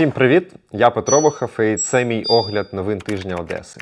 Всім привіт! Я Петро Бохов і це мій огляд новин тижня Одеси.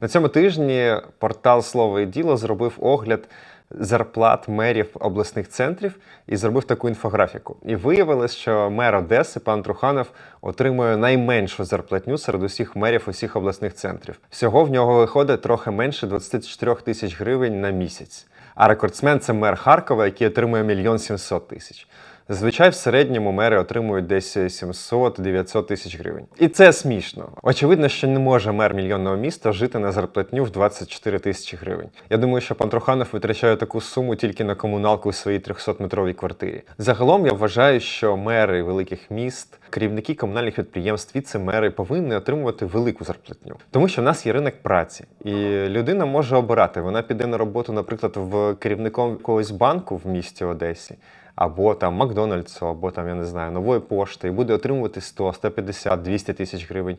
На цьому тижні портал Слово і діло зробив огляд зарплат мерів обласних центрів і зробив таку інфографіку. І виявилось, що мер Одеси, пан Труханов, отримує найменшу зарплатню серед усіх мерів усіх обласних центрів. Всього в нього виходить трохи менше 24 тисяч гривень на місяць. А рекордсмен це мер Харкова, який отримує мільйон сімсот тисяч. Зазвичай в середньому мери отримують десь 700-900 тисяч гривень. І це смішно. Очевидно, що не може мер мільйонного міста жити на зарплатню в 24 тисячі гривень. Я думаю, що пан Труханов витрачає таку суму тільки на комуналку у своїй 300-метровій квартирі. Загалом я вважаю, що мери великих міст, керівники комунальних підприємств, віце-мери повинні отримувати велику зарплатню, тому що в нас є ринок праці, і людина може обирати. Вона піде на роботу, наприклад, в керівником якогось банку в місті Одесі або там Макдональдсу, або там, я не знаю, нової пошти, і буде отримувати 100, 150, 200 тисяч гривень.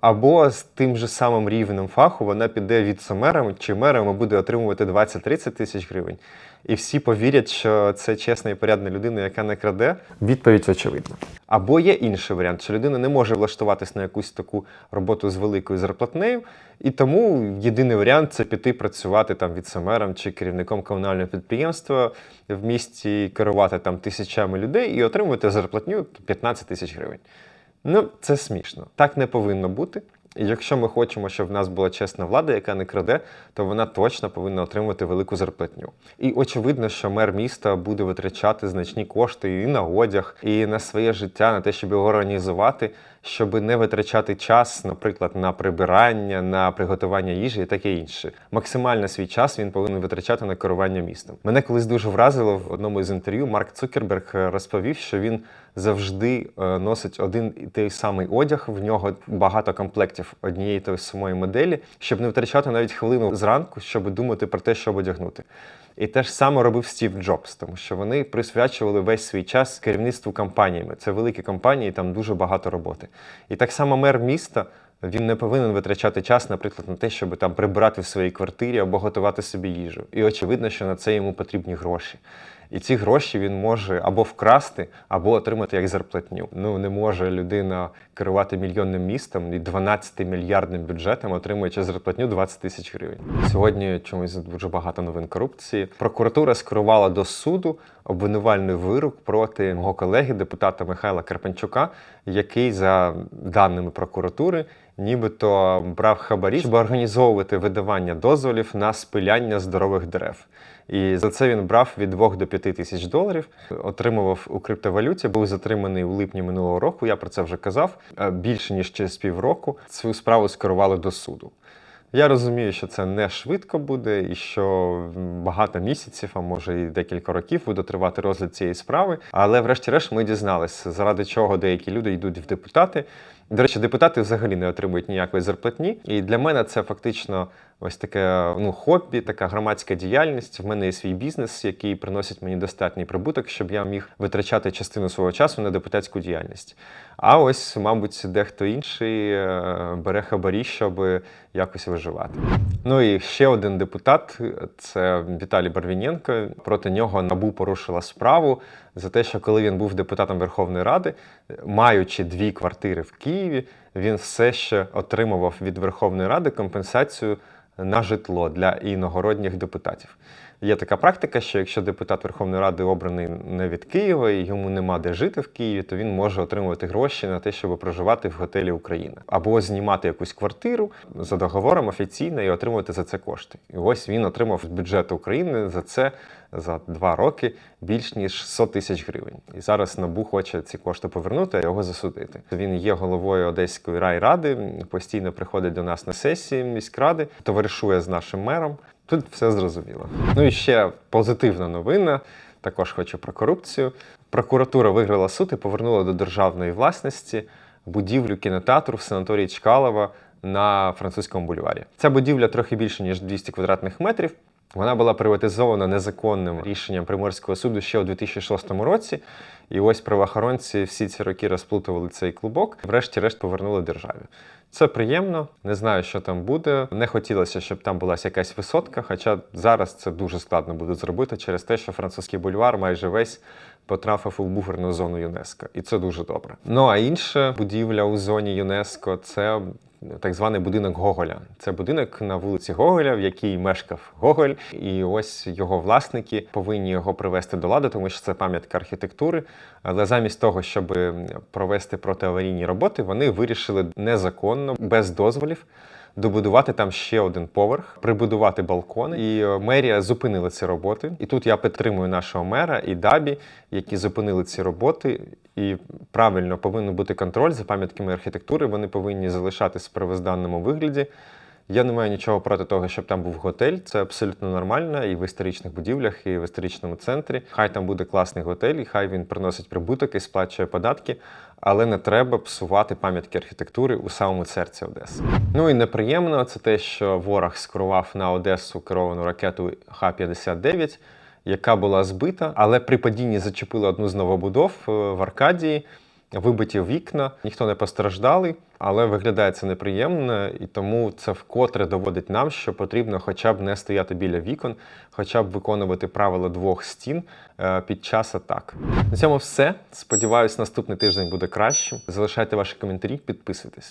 Або з тим же самим рівнем фаху вона піде віце-мером чи мером і буде отримувати 20-30 тисяч гривень. І всі повірять, що це чесна і порядна людина, яка не краде. Відповідь очевидна. Або є інший варіант, що людина не може влаштуватись на якусь таку роботу з великою зарплатнею, і тому єдиний варіант це піти працювати там віце-мером чи керівником комунального підприємства в місті, керувати там тисячами людей і отримувати зарплатню 15 тисяч гривень. Ну, це смішно. Так не повинно бути. І якщо ми хочемо, щоб в нас була чесна влада, яка не краде, то вона точно повинна отримувати велику зарплатню. І очевидно, що мер міста буде витрачати значні кошти і на одяг, і на своє життя, на те, щоб його організувати, щоб не витрачати час, наприклад, на прибирання, на приготування їжі і таке інше. Максимально свій час він повинен витрачати на керування містом. Мене колись дуже вразило в одному із інтерв'ю. Марк Цукерберг розповів, що він завжди е, носить один і той самий одяг. В нього багато комплектів однієї тої самої моделі, щоб не втрачати навіть хвилину зранку, щоб думати про те, щоб одягнути. І те ж саме робив Стів Джобс, тому що вони присвячували весь свій час керівництву компаніями. Це великі компанії, там дуже багато роботи. І так само мер міста. Він не повинен витрачати час, наприклад, на те, щоб там прибирати в своїй квартирі або готувати собі їжу. І очевидно, що на це йому потрібні гроші. І ці гроші він може або вкрасти, або отримати як зарплатню. Ну не може людина керувати мільйонним містом і 12 мільярдним бюджетом, отримуючи зарплатню 20 тисяч гривень. Сьогодні чомусь дуже багато новин корупції. Прокуратура скерувала до суду обвинувальний вирок проти мого колеги, депутата Михайла Карпенчука, який, за даними прокуратури, нібито брав хабарі, щоб організовувати видавання дозволів на спиляння здорових дерев. І за це він брав від 2 до 5 тисяч доларів, отримував у криптовалюті, був затриманий у липні минулого року. Я про це вже казав. Е, Більше ніж через півроку свою справу скерували до суду. Я розумію, що це не швидко буде, і що багато місяців, а може і декілька років буде тривати розгляд цієї справи. Але, врешті-решт, ми дізналися, заради чого деякі люди йдуть в депутати. До речі, депутати взагалі не отримують ніякої зарплатні. І для мене це фактично ось таке ну, хобі, така громадська діяльність. В мене є свій бізнес, який приносить мені достатній прибуток, щоб я міг витрачати частину свого часу на депутатську діяльність. А ось, мабуть, дехто інший е, бере хабарі, щоб якось виживати. Ну і ще один депутат це Віталій Барвіненко. Проти нього набу порушила справу за те, що коли він був депутатом Верховної Ради, маючи дві квартири в Києві, він все ще отримував від Верховної Ради компенсацію на житло для іногородніх депутатів. Є така практика, що якщо депутат Верховної Ради обраний не від Києва і йому нема де жити в Києві, то він може отримувати гроші на те, щоб проживати в готелі Україна або знімати якусь квартиру за договором офіційно і отримувати за це кошти. І ось він отримав з бюджету України за це за два роки більш ніж 100 тисяч гривень. І зараз НАБУ хоче ці кошти повернути, а його засудити. Він є головою Одеської райради, постійно приходить до нас на сесії міськради, товаришує з нашим мером. Тут все зрозуміло. Ну і ще позитивна новина. Також хочу про корупцію. Прокуратура виграла суд і повернула до державної власності будівлю кінотеатру в санаторії Чкалова на французькому бульварі. Ця будівля трохи більше ніж 200 квадратних метрів. Вона була приватизована незаконним рішенням Приморського суду ще у 2006 році. І ось правоохоронці всі ці роки розплутували цей клубок, врешті-решт повернули державі. Це приємно, не знаю, що там буде. Не хотілося, щоб там була якась висотка, хоча зараз це дуже складно буде зробити через те, що французький бульвар майже весь потрапив у буферну зону ЮНЕСКО, і це дуже добре. Ну а інша будівля у зоні ЮНЕСКО це так званий будинок Гоголя. Це будинок на вулиці Гоголя, в якій мешкав Гоголь, і ось його власники повинні його привести до ладу, тому що це пам'ятка архітектури. Але замість того, щоб провести протиаварійні роботи, вони вирішили незаконно, без дозволів. Добудувати там ще один поверх, прибудувати балкони, і е, мерія зупинила ці роботи. І тут я підтримую нашого мера і Дабі, які зупинили ці роботи. І правильно повинен бути контроль за пам'ятками архітектури. Вони повинні залишатись в первозданному вигляді. Я не маю нічого проти того, щоб там був готель. Це абсолютно нормально і в історичних будівлях, і в історичному центрі. Хай там буде класний готель, і хай він приносить прибуток і сплачує податки, але не треба псувати пам'ятки архітектури у самому серці Одеси. Ну і неприємно це те, що ворог скерував на Одесу керовану ракету Х-59, яка була збита, але при падінні зачепила одну з новобудов е, в Аркадії. Вибиті вікна, ніхто не постраждали, але виглядає це неприємно, і тому це вкотре доводить нам, що потрібно хоча б не стояти біля вікон, хоча б виконувати правила двох стін е, під час атак. На цьому все. Сподіваюсь, наступний тиждень буде кращим. Залишайте ваші коментарі, підписуйтесь.